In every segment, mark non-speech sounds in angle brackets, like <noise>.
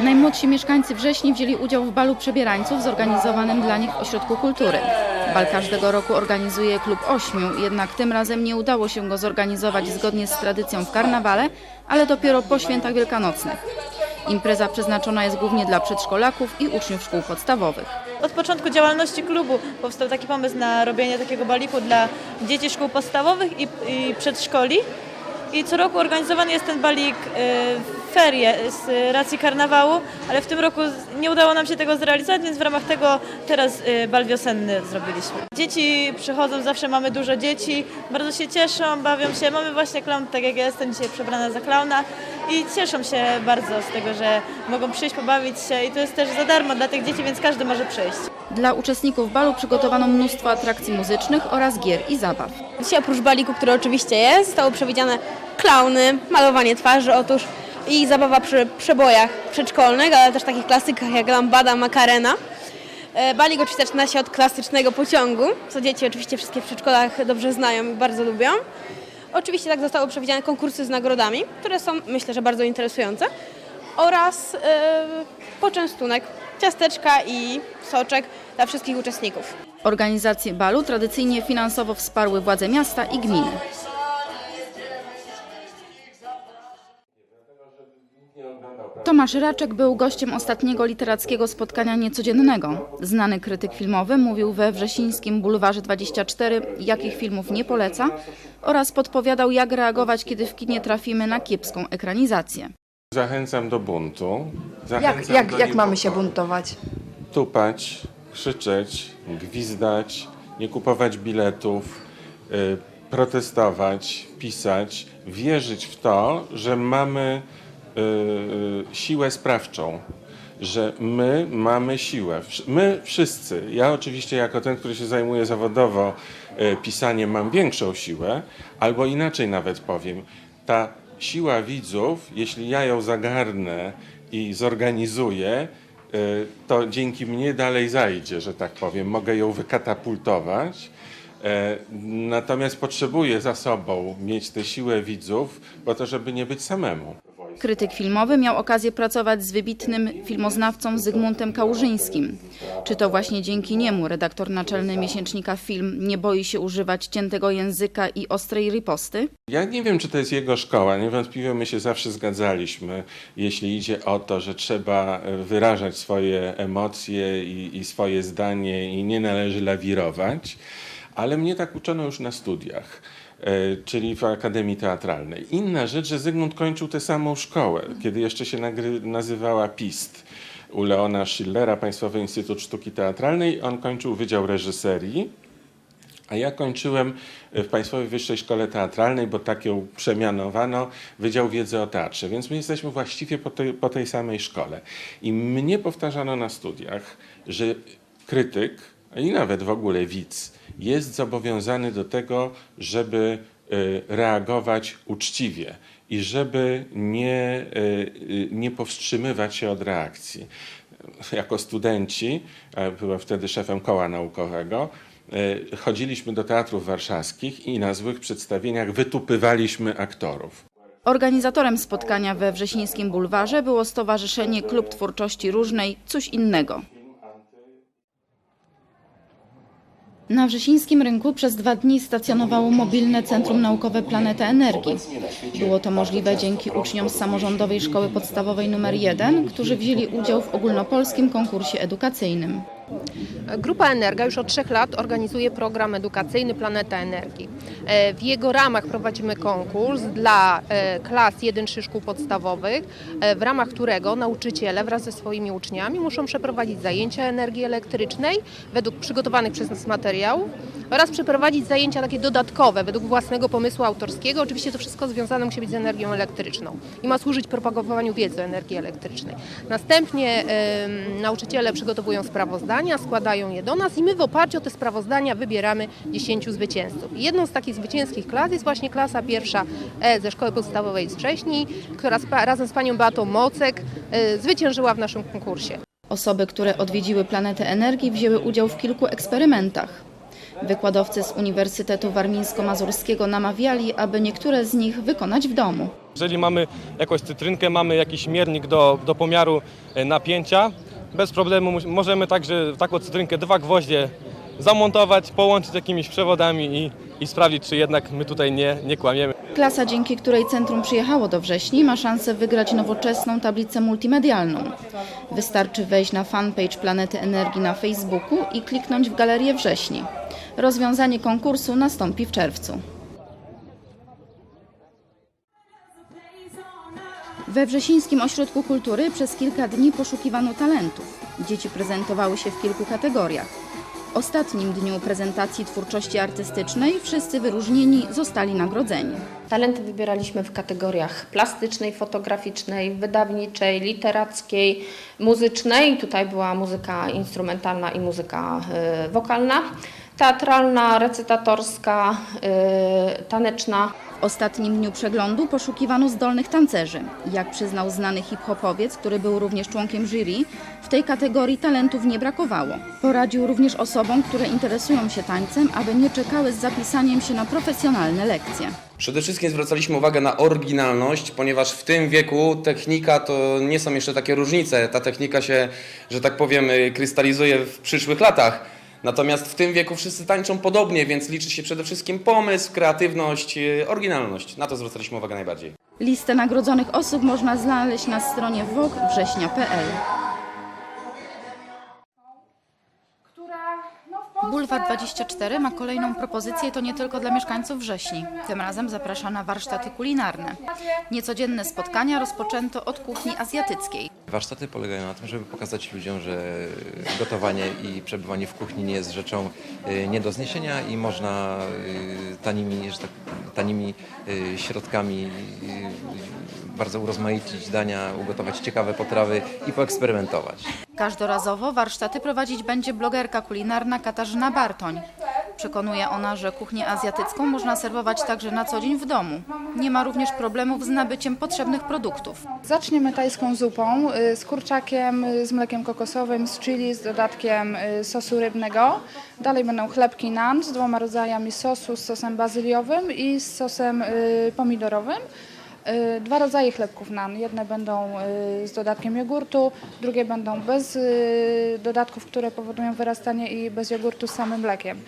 Najmłodsi mieszkańcy Wrześni wzięli udział w balu przebierańców zorganizowanym dla nich w Ośrodku Kultury. Bal każdego roku organizuje klub ośmiu, jednak tym razem nie udało się go zorganizować zgodnie z tradycją w karnawale, ale dopiero po świętach wielkanocnych. Impreza przeznaczona jest głównie dla przedszkolaków i uczniów szkół podstawowych. Od początku działalności klubu powstał taki pomysł na robienie takiego baliku dla dzieci szkół podstawowych i, i przedszkoli. I co roku organizowany jest ten balik y, ferie z racji karnawału, ale w tym roku nie udało nam się tego zrealizować, więc w ramach tego teraz y, bal wiosenny zrobiliśmy. Dzieci przychodzą, zawsze mamy dużo dzieci, bardzo się cieszą, bawią się. Mamy właśnie klaun, tak jak ja jestem dzisiaj przebrana za klauna i cieszą się bardzo z tego, że mogą przyjść, pobawić się i to jest też za darmo dla tych dzieci, więc każdy może przyjść. Dla uczestników balu przygotowano mnóstwo atrakcji muzycznych oraz gier i zabaw. Dzisiaj oprócz baliku, który oczywiście jest, zostało przewidziane klauny, malowanie twarzy, otóż i zabawa przy przebojach przedszkolnych, ale też takich klasykach jak lambada, makarena. E, oczywiście zaczyna się od klasycznego pociągu, co dzieci oczywiście wszystkie w przedszkolach dobrze znają i bardzo lubią. Oczywiście tak zostały przewidziane konkursy z nagrodami, które są myślę, że bardzo interesujące oraz e, poczęstunek, ciasteczka i soczek dla wszystkich uczestników. Organizację balu tradycyjnie finansowo wsparły władze miasta i gminy. Tomasz Raczek był gościem ostatniego literackiego spotkania niecodziennego. Znany krytyk filmowy mówił we wrzesińskim Bulwarze 24, jakich filmów nie poleca oraz podpowiadał, jak reagować, kiedy w kinie trafimy na kiepską ekranizację. Zachęcam do buntu. Jak, Zachęcam jak, do jak mamy się buntować? Tupać, krzyczeć, gwizdać, nie kupować biletów, y, protestować, pisać, wierzyć w to, że mamy siłę sprawczą. Że my mamy siłę. My wszyscy. Ja oczywiście, jako ten, który się zajmuje zawodowo y, pisaniem, mam większą siłę, albo inaczej nawet powiem. Ta siła widzów, jeśli ja ją zagarnę i zorganizuję, y, to dzięki mnie dalej zajdzie, że tak powiem. Mogę ją wykatapultować. E, Natomiast potrzebuję za sobą mieć tę siłę widzów, po to, żeby nie być samemu. Krytyk filmowy miał okazję pracować z wybitnym filmoznawcą Zygmuntem Kałużyńskim. Czy to właśnie dzięki niemu redaktor naczelny miesięcznika Film nie boi się używać ciętego języka i ostrej riposty? Ja nie wiem, czy to jest jego szkoła. Niewątpliwie my się zawsze zgadzaliśmy, jeśli idzie o to, że trzeba e, wyrażać swoje emocje i, i swoje zdanie i nie należy lawirować. Ale mnie tak uczono już na studiach, czyli w Akademii Teatralnej. Inna rzecz, że Zygmunt kończył tę samą szkołę, kiedy jeszcze się nazywała PIST u Leona Schillera, Państwowy Instytut Sztuki Teatralnej. On kończył Wydział Reżyserii. A ja kończyłem w Państwowej Wyższej Szkole Teatralnej, bo tak ją przemianowano, Wydział Wiedzy o Teatrze. Więc my jesteśmy właściwie po tej, po tej samej szkole. I mnie powtarzano na studiach, że krytyk, i nawet w ogóle widz, jest zobowiązany do tego, żeby y, reagować uczciwie i żeby nie, y, y, nie powstrzymywać się od reakcji. Jako studenci, byłem wtedy szefem koła naukowego, chodziliśmy do teatrów warszawskich i na złych przedstawieniach wytupywaliśmy aktorów. Organizatorem spotkania we Wrzesińskim Bulwarze było Stowarzyszenie Klub Twórczości Różnej Coś Innego. Na Wrzesińskim Rynku przez dwa dni stacjonowało mobilne Centrum Naukowe Planeta Energii. Było to możliwe dzięki uczniom z samorządowej szkoły podstawowej nr 1, którzy wzięli udział w ogólnopolskim konkursie edukacyjnym. Grupa Energa już od trzech lat organizuje program edukacyjny Planeta Energii. E, W jego ramach prowadzimy konkurs dla e, klas 1-3 szkół podstawowych, e, w ramach którego nauczyciele wraz ze swoimi uczniami muszą przeprowadzić zajęcia energii elektrycznej według przygotowanych przez nas materiałów oraz przeprowadzić zajęcia takie dodatkowe według własnego pomysłu autorskiego. Oczywiście to wszystko związane musi być z energią elektryczną i ma służyć propagowaniu wiedzy o energii elektrycznej. Następnie nauczyciele przygotowują sprawozdania, składają je do nas i my w oparciu o te sprawozdania wybieramy 10 zwycięzców. Jedną z takich zwycięskich klas jest właśnie klasa pierwsza E ze Szkoły Podstawowej z Wrześni, która razem z panią Beatą Mocek e, zwyciężyła w naszym konkursie. Osoby, które odwiedziły Planetę Energii, wzięły udział w kilku eksperymentach. Wykładowcy z Uniwersytetu Warmińsko-Mazurskiego namawiali, aby niektóre z nich wykonać w domu. Jeżeli mamy jakąś cytrynkę, mamy jakiś miernik do, do pomiaru e, napięcia, bez problemu możemy także taką cytrynkę dwa gwoździe zamontować, połączyć jakimiś przewodami i, i sprawdzić, czy jednak my tutaj nie, nie kłamiemy. Klasa, dzięki której centrum przyjechało do Wrześni, ma szansę wygrać nowoczesną tablicę multimedialną. Wystarczy wejść na fanpage Planety Energii na Facebooku i kliknąć w Galerię Wrześni. Rozwiązanie konkursu nastąpi w czerwcu. We Wrzesińskim Ośrodku Kultury przez kilka dni poszukiwano talentów. Dzieci prezentowały się w kilku kategoriach. W ostatnim dniu prezentacji twórczości artystycznej wszyscy wyróżnieni zostali nagrodzeni. Talenty wybieraliśmy w kategoriach plastycznej, fotograficznej, wydawniczej, literackiej, muzycznej. Tutaj była muzyka instrumentalna i muzyka y, wokalna, teatralna, recytatorska, y, taneczna. W ostatnim dniu przeglądu poszukiwano zdolnych tancerzy. Jak przyznał znany hip-hopowiec, który był również członkiem jury, w tej kategorii talentów nie brakowało. Poradził również osobom, które interesują się tańcem, aby nie czekały z zapisaniem się na profesjonalne lekcje. Przede wszystkim zwracaliśmy uwagę na oryginalność, ponieważ w tym wieku technika to nie są jeszcze takie różnice. Ta technika się, że tak powiem, y, krystalizuje w przyszłych latach. Natomiast w tym wieku wszyscy tańczą podobnie, więc liczy się przede wszystkim pomysł, kreatywność, y, oryginalność. Na to zwracaliśmy uwagę najbardziej. Listę nagrodzonych osób można znaleźć na stronie www.września.pl. Bulwar 24 ma kolejną propozycję to nie tylko dla mieszkańców Wrześni. Tym razem zaprasza na warsztaty kulinarne. Niecodzienne spotkania rozpoczęto od kuchni azjatyckiej. Warsztaty polegają na tym, żeby pokazać ludziom, że gotowanie i przebywanie w kuchni nie jest rzeczą y, nie do zniesienia i można y, tanimi, że tak, tanimi y, środkami bardzo urozmaicić dania, ugotować ciekawe potrawy i poeksperymentować. Każdorazowo warsztaty prowadzić będzie blogerka kulinarna Katarzyna Bartoń. Przekonuje ona, że kuchnię azjatycką można serwować także na co dzień w domu. Nie ma również problemów z nabyciem potrzebnych produktów. Zaczniemy tajską zupą y, z kurczakiem, y, z mlekiem kokosowym, z chili, z dodatkiem y, sosu rybnego. Dalej będą chlebki nan z dwoma rodzajami sosu, z sosem bazyliowym i z sosem pomidorowym. Y, Dwa rodzaje chlebków nan. Jedne będą y, z dodatkiem jogurtu, drugie będą bez y, dodatków, które powodują wyrastanie i bez jogurtu z samym mlekiem.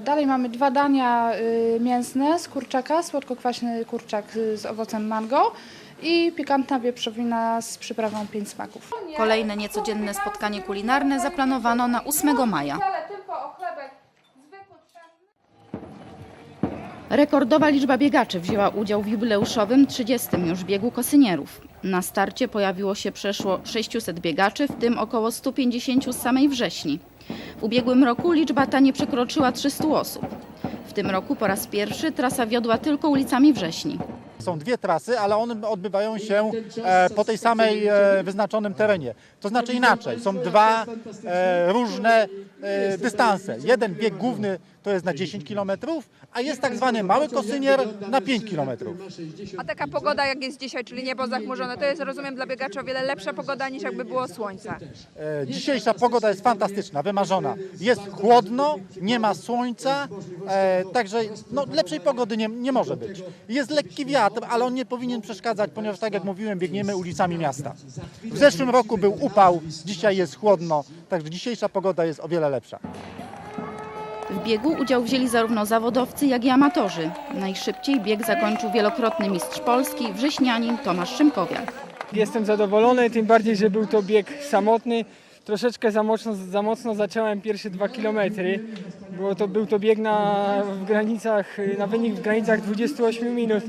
Dalej mamy dwa dania mięsne z kurczaka, słodko-kwaśny kurczak z owocem mango i pikantna wieprzowina z przyprawą pięć smaków. Kolejne niecodzienne spotkanie kulinarne zaplanowano na 8 maja. Rekordowa liczba biegaczy wzięła udział w jubileuszowym 30. już biegu kosynierów. Na starcie pojawiło się przeszło 600 biegaczy, w tym około 150 z samej wrześni. W ubiegłym roku liczba ta nie przekroczyła 300 osób. W tym roku po raz pierwszy trasa wiodła tylko ulicami wrześni. Są dwie trasy, ale one odbywają się e, po tej samej e, wyznaczonym terenie. To znaczy inaczej, są dwa e, różne dystanse. Jeden bieg główny to jest na 10 km, a jest tak zwany mały kosynier na 5 km. A taka pogoda jak jest dzisiaj, czyli niebo zachmurzone, to jest rozumiem dla biegaczy o wiele lepsza pogoda niż jakby było słońce. Dzisiejsza pogoda jest fantastyczna, wymarzona. Jest chłodno, nie ma słońca, także no, lepszej pogody nie, nie może być. Jest lekki wiatr, ale on nie powinien przeszkadzać, ponieważ tak jak mówiłem, biegniemy ulicami miasta. W zeszłym roku był upał, dzisiaj jest chłodno, także dzisiejsza pogoda jest o wiele lepsza. W biegu udział wzięli zarówno zawodowcy, jak i amatorzy. Najszybciej bieg zakończył wielokrotny mistrz Polski, wrześnianin Tomasz Szymkowiak. Jestem zadowolony, tym bardziej, że był to bieg samotny. Troszeczkę za mocno, za mocno zacząłem pierwsze dwa kilometry, bo to był to bieg na, w granicach, na wynik w granicach 28 minut.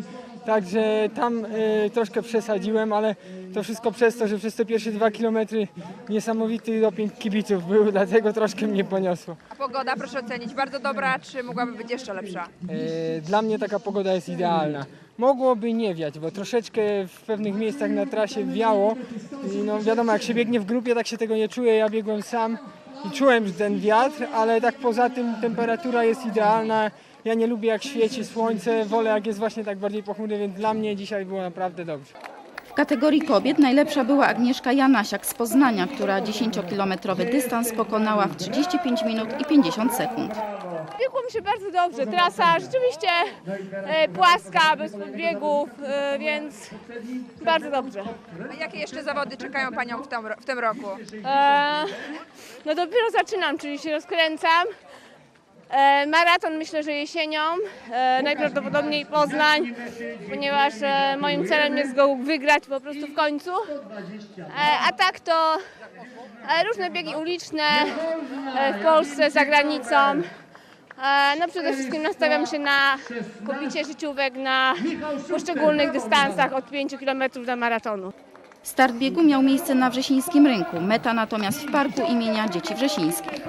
Także tam y, troszkę przesadziłem, ale to wszystko przez to, że przez te pierwsze dwa kilometry niesamowity doping kibiców był, <laughs> dlatego troszkę mnie poniosło. A pogoda, proszę ocenić, bardzo dobra, czy mogłaby być jeszcze lepsza? E, Dla mnie taka pogoda jest idealna. Mogłoby nie wiać, bo troszeczkę w pewnych miejscach na trasie wiało. I no wiadomo, jak się biegnie w grupie, tak się tego nie czuje. Ja biegłem sam i czułem ten wiatr, ale tak poza tym temperatura jest idealna. Ja nie lubię jak świeci słońce, wolę jak jest właśnie tak bardziej pochmury, więc dla mnie dzisiaj było naprawdę dobrze. W kategorii kobiet najlepsza była Agnieszka Janasiak z Poznania, która 10-kilometrowy dystans pokonała w 35 minut i 50 sekund. Biegło mi się bardzo dobrze. Trasa rzeczywiście e, płaska, bez podbiegów, e, więc bardzo dobrze. A jakie jeszcze zawody czekają Panią w, tym- w tym roku? E, no dopiero zaczynam, czyli się rozkręcam. E, maraton myślę, że jesienią, e, najprawdopodobniej Poznań, ponieważ e, moim celem jest go wygrać po prostu w końcu. A tak to różne biegi uliczne w Polsce, za granicą. No przede wszystkim nastawiam się na pobicie życiówek na poszczególnych dystansach od 5 km do maratonu. Start biegu miał miejsce na Wrzesińskim Rynku, meta natomiast w parku imienia Dzieci Wrzesińskich.